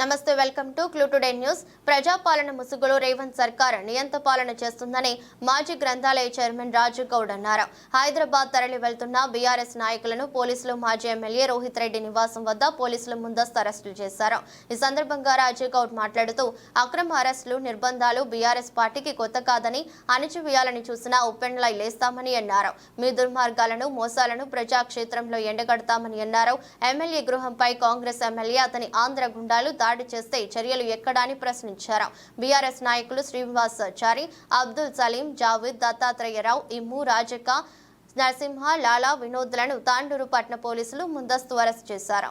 నమస్తే welcome to clue today news. ప్రజాపాలన ముసుగులో రేవంత్ సర్కార్ నియంత పాలన చేస్తుందని మాజీ గ్రంథాలయ చైర్మన్ రాజు గౌడ్ అన్నారు. హైదరాబాద్ తరలి వెళ్తున్న బీఆర్ఎస్ నాయకులను పోలీసులు మాజీ ఎమ్మెల్యే రోహిత్ రెడ్డి నివాసం వద్ద పోలీసులు ముందస్తు అరెస్టులు చేశారు. ఈ సందర్భంగా రాజు గౌడ్ మాట్లాడుతూ అక్రమ అరెస్టులు నిర్బంధాలు బీఆర్ఎస్ పార్టీకి కొత్త కాదని అణిచివేయాలని చూసినా ఉప్పెండ్లై లేస్తామని అన్నారు. మీ దుర్మార్గాలను మోసాలను ప్రజాక్షేత్రంలో ఎండగడతామని అన్నారు. ఎమ్మెల్యే గృహంపై కాంగ్రెస్ ఎమ్మెల్యే అతని ఆంధ్ర గుండాలు దాడి చేస్తే చర్యలు ఎక్కడా అని ప్రశ్నించారు. బీఆర్ఎస్ నాయకులు శ్రీనివాస్ చారి అబ్దుల్ సలీం జావేద్ దత్తాత్రేయరావు ఇమ్ము రాజక్క నరసింహ లాలా వినోద్లను తాండూరు పట్న పోలీసులు ముందస్తు అరెస్ట్ చేశారు.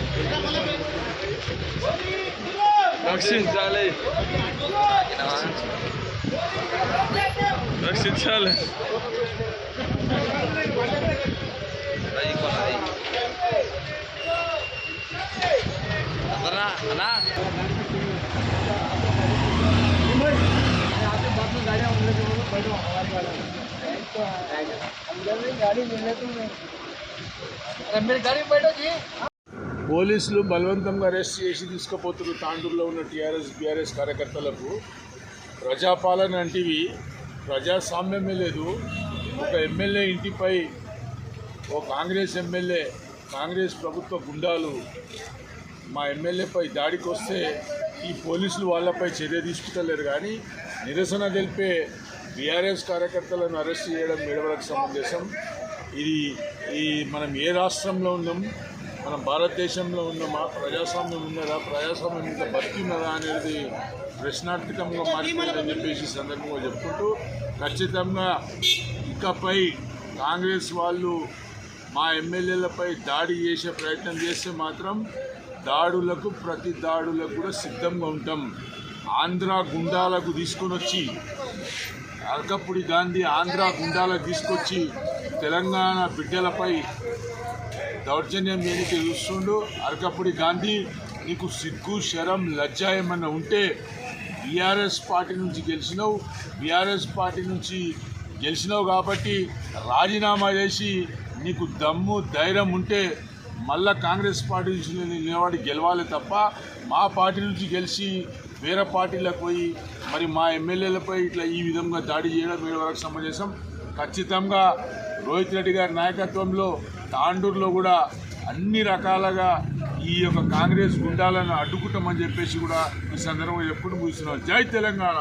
దా భయ, మళ్ళీ వస్తా. రక్షించాలి రక్షించాలి అన్నా అన్నా పోలీసులు బలవంతంగా అరెస్ట్ చేసి తీసుకుపోతున్న తాండూరులో ఉన్న టీఆర్ఎస్ బీఆర్ఎస్ కార్యకర్తలకు ప్రజాపాలన అంటివి. ప్రజాస్వామ్యమే లేదు. ఒక ఎమ్మెల్యే ఇంటిపై ఓ కాంగ్రెస్ ఎమ్మెల్యే కాంగ్రెస్ ప్రభుత్వ గుండాలు మా ఎమ్మెల్యేపై దాడికి వస్తే ఈ పోలీసులు వాళ్ళపై చర్య తీసుకుంటలేరు. కానీ నిరసన తెలిపే బీఆర్ఎస్ కార్యకర్తలను అరెస్ట్ చేయడం మేడవరకు సమంజసం ఇది ఈ మనం ఏ రాష్ట్రంలో ఉన్నాం మన భారతదేశంలో ఉన్న మా ప్రజాస్వామ్యం ఉన్నదా ప్రజాస్వామ్యం ఇంకా బతికున్నదా అనేది ప్రశ్నార్థకంగా మారిపోయిందని చెప్పేసి సందర్భంగా చెప్పుకుంటూ ఖచ్చితంగా ఇకపై కాంగ్రెస్ వాళ్ళు మా ఎమ్మెల్యేలపై దాడి చేసే ప్రయత్నం చేస్తే మాత్రం దాడులకు ప్రతి దాడులకు కూడా సిద్ధంగా ఉంటాం. ఆంధ్ర గుండాలకు తీసుకొని వచ్చి అరకపుడి గాంధీ ఆంధ్ర గుండాలకు తీసుకొచ్చి తెలంగాణ బిడ్డలపై దౌర్జన్యం ఏదైతే చూస్తుండు? అరకప్పుడు గాంధీ నీకు సిగ్గు శరం లజ్జ ఏమన్నా ఉంటే బీఆర్ఎస్ పార్టీ నుంచి గెలిచినావు. బీఆర్ఎస్ పార్టీ నుంచి గెలిచినావు కాబట్టి రాజీనామా చేసి నీకు దమ్ము ధైర్యం ఉంటే మళ్ళా కాంగ్రెస్ పార్టీ నుంచి నిలబడి గెలవాలి తప్ప మా పార్టీ నుంచి గెలిచి వేరే పార్టీలకు పోయి మరి మా ఎమ్మెల్యేలపై ఇట్లా ఈ విధంగా దాడి చేయడం వీళ్ళ వరకు సమంజసం ఖచ్చితంగా రోహిత్ రెడ్డి గారి నాయకత్వంలో తాండూరులో కూడా అన్ని రకాలుగా ఈ యొక్క కాంగ్రెస్ గుండాలను అడ్డుకుంటామని చెప్పేసి కూడా ఈ సందర్భంగా ఎప్పుడు కూర్చున్నాం జై తెలంగాణ.